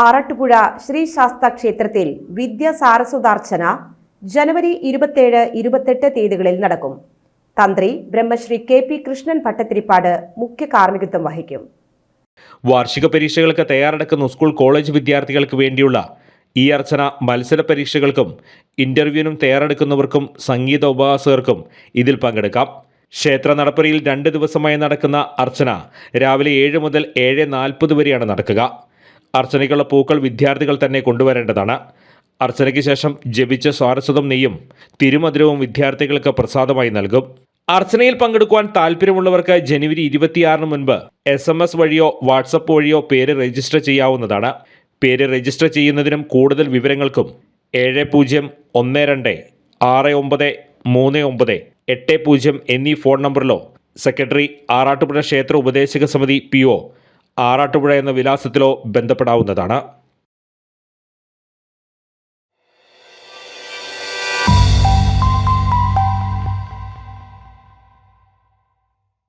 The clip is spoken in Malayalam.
ആറാട്ടുപുഴ ശ്രീ ശാസ്ത ക്ഷേത്രത്തിൽ വിദ്യ സാരസ്വതാർച്ചന ജനുവരി ഇരുപത്തേഴ് ഇരുപത്തെട്ട് തീയതികളിൽ നടക്കും. തന്ത്രി ബ്രഹ്മശ്രീ കെ പി കൃഷ്ണൻ ഭട്ടത്തിരിപ്പാട് മുഖ്യ കാർമ്മികത്വം വഹിക്കും. വാർഷിക പരീക്ഷകൾക്ക് തയ്യാറെടുക്കുന്ന സ്കൂൾ കോളേജ് വിദ്യാർത്ഥികൾക്ക് വേണ്ടിയുള്ള ഈ അർച്ചന മത്സര പരീക്ഷകൾക്കും ഇന്റർവ്യൂവിനും തയ്യാറെടുക്കുന്നവർക്കും സംഗീത ഉപവാസകർക്കും ഇതിൽ പങ്കെടുക്കാം. ക്ഷേത്ര നടപ്പുരയിൽ രണ്ട് ദിവസമായി നടക്കുന്ന അർച്ചന രാവിലെ ഏഴ് മുതൽ ഏഴ് നാൽപ്പത് വരെയാണ് നടക്കുക. അർച്ചനയ്ക്കുള്ള പൂക്കൾ വിദ്യാർത്ഥികൾ തന്നെ കൊണ്ടുവരേണ്ടതാണ്. അർച്ചനയ്ക്ക് ശേഷം ജപിച്ച സ്വാരസ്വതം നെയ്യും തിരുമധുരവും വിദ്യാർത്ഥികൾക്ക് പ്രസാദമായി നൽകും. അർച്ചനയിൽ പങ്കെടുക്കുവാൻ താല്പര്യമുള്ളവർക്ക് ജനുവരി ഇരുപത്തിയാറിന് മുൻപ് എസ് എം എസ് വഴിയോ വാട്സപ്പ് വഴിയോ പേര് രജിസ്റ്റർ ചെയ്യാവുന്നതാണ്. പേര് രജിസ്റ്റർ ചെയ്യുന്നതിനും കൂടുതൽ വിവരങ്ങൾക്കും ഏഴ് പൂജ്യം ഒന്ന് രണ്ട് ആറ് ഒമ്പത് മൂന്ന് ഒമ്പത് എട്ട് പൂജ്യം എന്നീ ഫോൺ നമ്പറിലോ സെക്രട്ടറി ആറാട്ടുപുഴ ക്ഷേത്ര ഉപദേശക സമിതി പി ആറാട്ടുപുഴ എന്ന വിലാസത്തിലോ ബന്ധപ്പെടാവുന്നതാണ്.